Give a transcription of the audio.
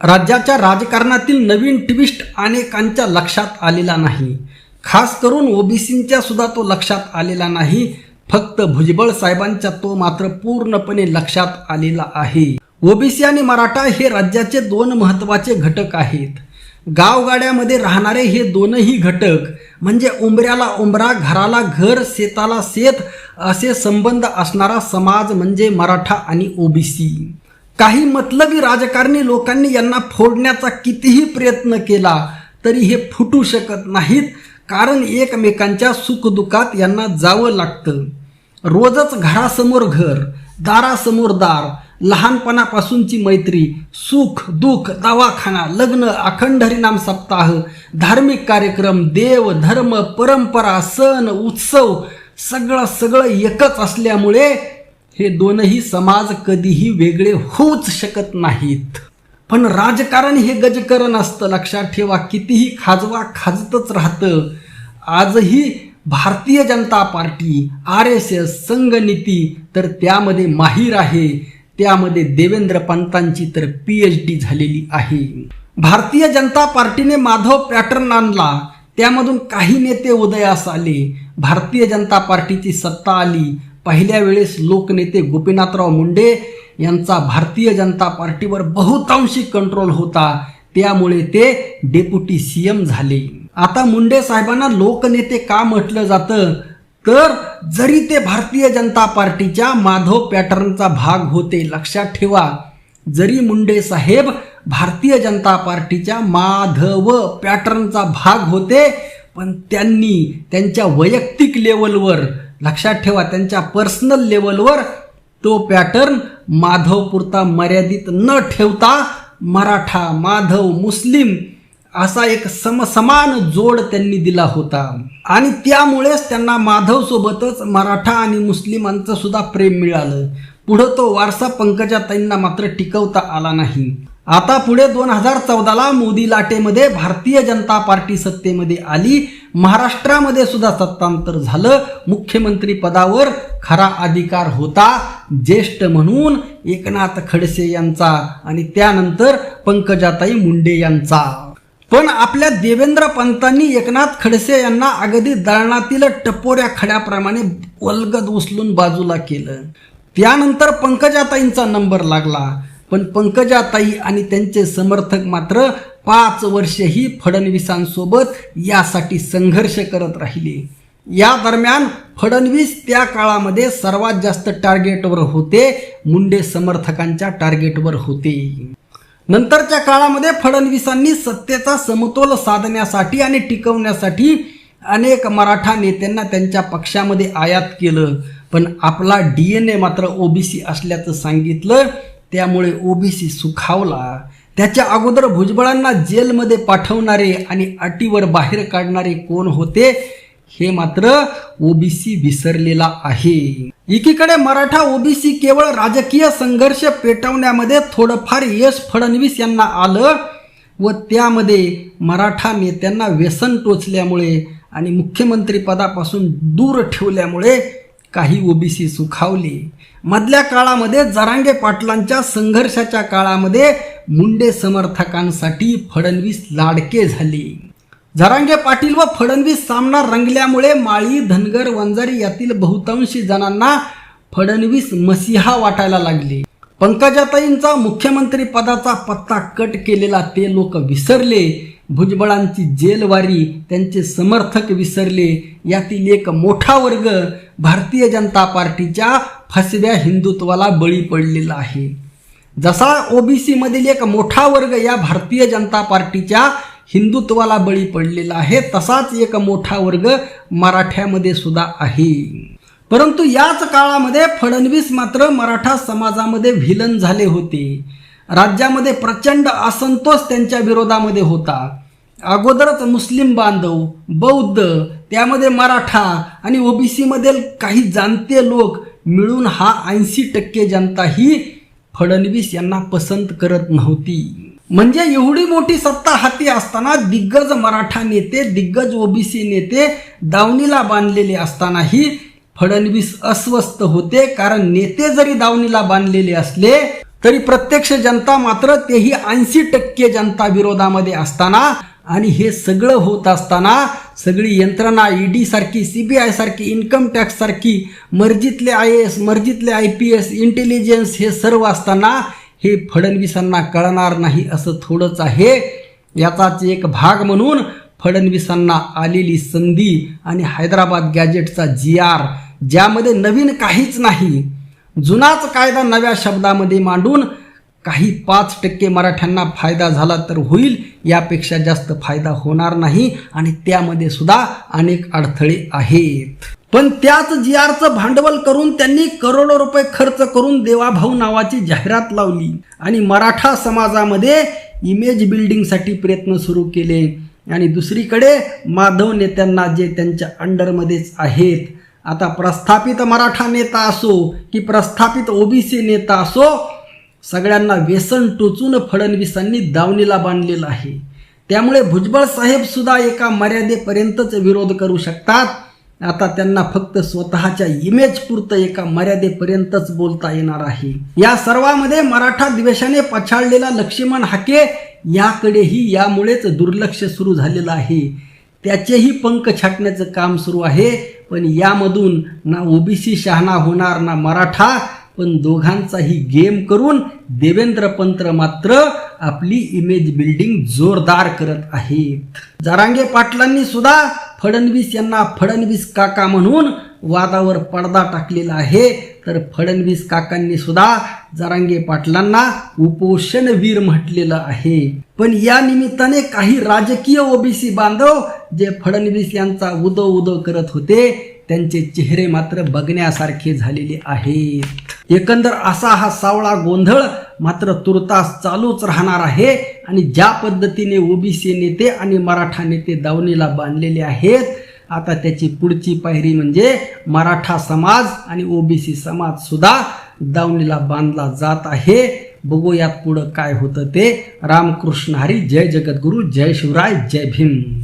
राज्याच्या राजकारणातील नवीन ट्विस्ट अनेकांच्या लक्षात आलेला नाही. खास करून ओबीसींच्या सुद्धा तो लक्षात आलेला नाही. फक्त भुजबळ साहेबांच्या तो मात्र पूर्णपणे लक्षात आलेला आहे. ओबीसी आणि मराठा हे राज्याचे दोन महत्त्वाचे घटक आहेत. गावगाड्यामध्ये राहणारे हे दोनही घटक म्हणजे उंबऱ्याला उंबरा घराला घर शेताला शेत असे संबंध असणारा समाज म्हणजे मराठा आणि ओबीसी. काही मतलबी राजकारणी लोकांनी यांना फोडण्याचा कितीही प्रयत्न केला तरी हे फुटू शकत नाहीत कारण एकमेकांच्या सुखदुःखात यांना जावं लागतं. रोजच घरासमोर घर दारासमोर दार लहानपणापासूनची मैत्री सुख दुःख दवाखाना लग्न अखंड हरिनाम सप्ताह धार्मिक कार्यक्रम देव धर्म परंपरा सण उत्सव सगळं सगळं एकच असल्यामुळे हे दोनही समाज कधीही वेगळे होऊच शकत नाहीत. पण राजकारण हे गजकरण असतं. लक्षात ठेवा कितीही खाजवा खाजतच राहतं. आजही Bharatiya Janata Party R S S संघनीती तर त्यामध्ये माहीर आहे. त्यामध्ये देवेंद्र पंतांची तर पी एच डी झालेली आहे. भारतीय जनता पार्टीने माधव पॅटर्न आणला. त्यामधून काही नेते उदयास आले. भारतीय जनता पार्टीची सत्ता आली. पहिल्या वेळेस लोकनेते गोपीनाथराव मुंडे यांचा भारतीय जनता पार्टीवर बहुतांशी कंट्रोल होता. त्यामुळे ते डेप्युटी सी एम झाले. आता मुंडे साहेबांना लोकनेते का म्हटलं जातं? तर जरी ते भारतीय जनता पार्टीच्या माधव पॅटर्नचा भाग होते लक्षात ठेवा. जरी मुंडे साहेब भारतीय जनता पार्टीच्या माधव पॅटर्नचा भाग होते पण त्यांनी त्यांच्या वैयक्तिक लेवलवर लक्षात ठेवा त्यांच्या पर्सनल लेवलवर तो पॅटर्न माधवपुरता मर्यादित न ठेवता मराठा माधव मुस्लिम असा एक समसमान जोड त्यांनी दिला होता. आणि त्यामुळेच त्यांना माधव सोबतच मराठा आणि मुस्लिमांचं सुद्धा प्रेम मिळालं. पुढं तो वारसा पंकजाताईंना मात्र टिकवता आला नाही. आता पुढे दोन हजार चौदाला मोदी लाटेमध्ये भारतीय जनता पार्टी सत्तेमध्ये आली. महाराष्ट्रामध्ये सुद्धा सत्तांतर झालं. मुख्यमंत्री पदावर खरा अधिकार होता. ज्येष्ठ म्हणून एकनाथ खडसे यांचा आणि त्यानंतर पंकजाताई मुंडे यांचा. पण आपल्या देवेंद्र पंतांनी एकनाथ खडसे यांना अगदी दळणातील टपोऱ्या खड्याप्रमाणे वलगद उचलून बाजूला केलं. त्यानंतर पंकजाताईंचा नंबर लागला. पण पंकजाताई आणि त्यांचे समर्थक मात्र पाच वर्षही फडणवीसांसोबत यासाठी संघर्ष करत राहिले. या दरम्यान फडणवीस त्या काळामध्ये सर्वात जास्त टार्गेटवर होते मुंडे समर्थकांच्या टार्गेटवर होते. नंतरच्या काळामध्ये फडणवीसांनी सत्तेचा समतोल साधण्यासाठी आणि टिकवण्यासाठी अनेक मराठा नेत्यांना त्यांच्या पक्षामध्ये आयात केलं. पण आपला डी एन ए मात्र ओबीसी असल्याचं सांगितलं. त्यामुळे ओबीसी सुखावला. त्याच्या अगोदर भुजबळांना जेलमध्ये पाठवणारे आणि अटीवर बाहेर काढणारे कोण होते हे मात्र ओबीसी विसरलेला आहे. एकीकडे मराठा ओबीसी केवळ राजकीय संघर्ष पेटवण्यामध्ये थोडंफार यश फडणवीस यांना आलं व त्यामध्ये मराठा नेत्यांना व्यसन टोचल्यामुळे आणि मुख्यमंत्री पदापासून दूर ठेवल्यामुळे काही ओबीसी सुखावले. मधल्या काळामध्ये जरांगे पाटलांच्या संघर्षाच्या काळामध्ये मुंडे समर्थकांसाठी फडणवीस लाडके झाले. झरांगे पाटील व फडणवीस सामना रंगल्यामुळे माळी धनगर वंजारी यातील बहुतांशी जणांना फडणवीस मसिहा वाटायला लागले. पंकजाताईंचा मुख्यमंत्री पदाचा पत्ता कट केलेला ते लोक विसरले. भुजबळांची जेलवारी त्यांचे समर्थक विसरले. यातील एक मोठा वर्ग भारतीय जनता पार्टीच्या फसव्या हिंदुत्वाला बळी पडलेला आहे. जसा ओबीसी मधील एक मोठा वर्ग या भारतीय जनता पार्टीच्या हिंदुत्वाला बळी पडलेला आहे तसाच एक मोठा वर्ग मराठ्यामध्ये सुद्धा आहे. परंतु याच काळामध्ये फडणवीस मात्र मराठा समाजामध्ये व्हिलन झाले होते. राज्यामध्ये प्रचंड असंतोष त्यांच्या विरोधामध्ये होता. अगोदरच मुस्लिम बांधव बौद्ध त्यामध्ये मराठा आणि ओबीसीमधील काही जाणते लोक मिळून हा ऐंशी टक्के जनता ही फडणवीस यांना पसंत करत नव्हती. म्हणजे एवढी मोठी सत्ता हाती असताना दिग्गज मराठा नेते दिग्गज ओबीसी नेते दावणीला बांधलेले असतानाही फडणवीस अस्वस्थ होते. कारण नेते जरी दावणीला बांधलेले असले तरी प्रत्यक्ष जनता मात्र तेही ऐंशी टक्के जनता विरोधामध्ये असताना आणि हे सगळं होत असताना सगळी यंत्रणा ईडी सारखी सीबीआय सारखी इन्कम टॅक्स सारखी मर्जीतले आय एस मर्जीतले आय पी एस इंटेलिजन्स हे सर्व असताना हे फडणवीसांना कळणार नाही असं थोडंच आहे. याचाच एक भाग म्हणून फडणवीसांना आलेली संधी आणि हैदराबाद गॅजेटचा जी आर ज्यामध्ये नवीन काहीच नाही जुनाच कायदा नव्या शब्दामध्ये मांडून काही पाच टक्के मराठ्यांना फायदा झाला तर होईल यापेक्षा जास्त फायदा होणार नाही आणि त्यामध्ये सुद्धा अनेक अडथळे आहेत. पण त्याच जी आरचं भांडवल करून त्यांनी करोडो रुपये खर्च करून देवाभाऊ नावाची जाहिरात लावली आणि मराठा समाजामध्ये इमेज बिल्डिंगसाठी प्रयत्न सुरू केले. आणि दुसरीकडे माधव नेत्यांना जे त्यांच्या अंडरमध्येच आहेत आता प्रस्थापित मराठा नेता असो की प्रस्थापित ओबीसी नेता असो सगळ्यांना व्यसन टोचून फडणवीसांनी दावणीला बांधलेलं आहे. त्यामुळे भुजबळ साहेब सुद्धा एका मर्यादेपर्यंतच विरोध करू शकतात. आता त्यांना फक्त स्वतःच्या इमेज पुरतं एका मर्यादेपर्यंतच बोलता येणार आहे. या सर्वामध्ये मराठा द्वेषाने पछाडलेला लक्ष्मण हाके याकडेही यामुळेच दुर्लक्ष सुरू झालेलं आहे. त्याचेही पंख छाटण्याचं काम सुरू आहे. पण यामधून ना ओबीसी शहाणा होणार ना मराठा. पण दोघांचाही गेम करून देवेंद्र पंत्र मात्र आपली इमेज बिल्डिंग जोरदार करत आहेत. जरांगे पाटलांनी सुद्धा फडणवीस यांना फडणवीस काका म्हणून वादावर पडदा टाकलेला आहे. तर फडणवीस काकांनी सुद्धा जरांगे पाटलांना उपोषणवीर म्हटलेलं आहे. पण या निमित्ताने काही राजकीय ओबीसी बांधव जे फडणवीस यांचा उदो उदो करत होते त्यांचे चेहरे मात्र बघण्यासारखे झालेले आहेत. एकंदर असा हा सावळा गोंधळ मात्र तुर्तास चालूच राहणार आहे आणि ज्या पद्धतीने ओबीसी नेते आणि मराठा नेते दावणीला बांधलेले आहेत आता त्याची पुढची पायरी म्हणजे मराठा समाज आणि ओबीसी समाज सुद्धा दावणीला बांधला जात आहे. बघूयात पुढं काय होतं ते. रामकृष्ण हरी जय जगद्गुरु जय शिवराय जय भीम.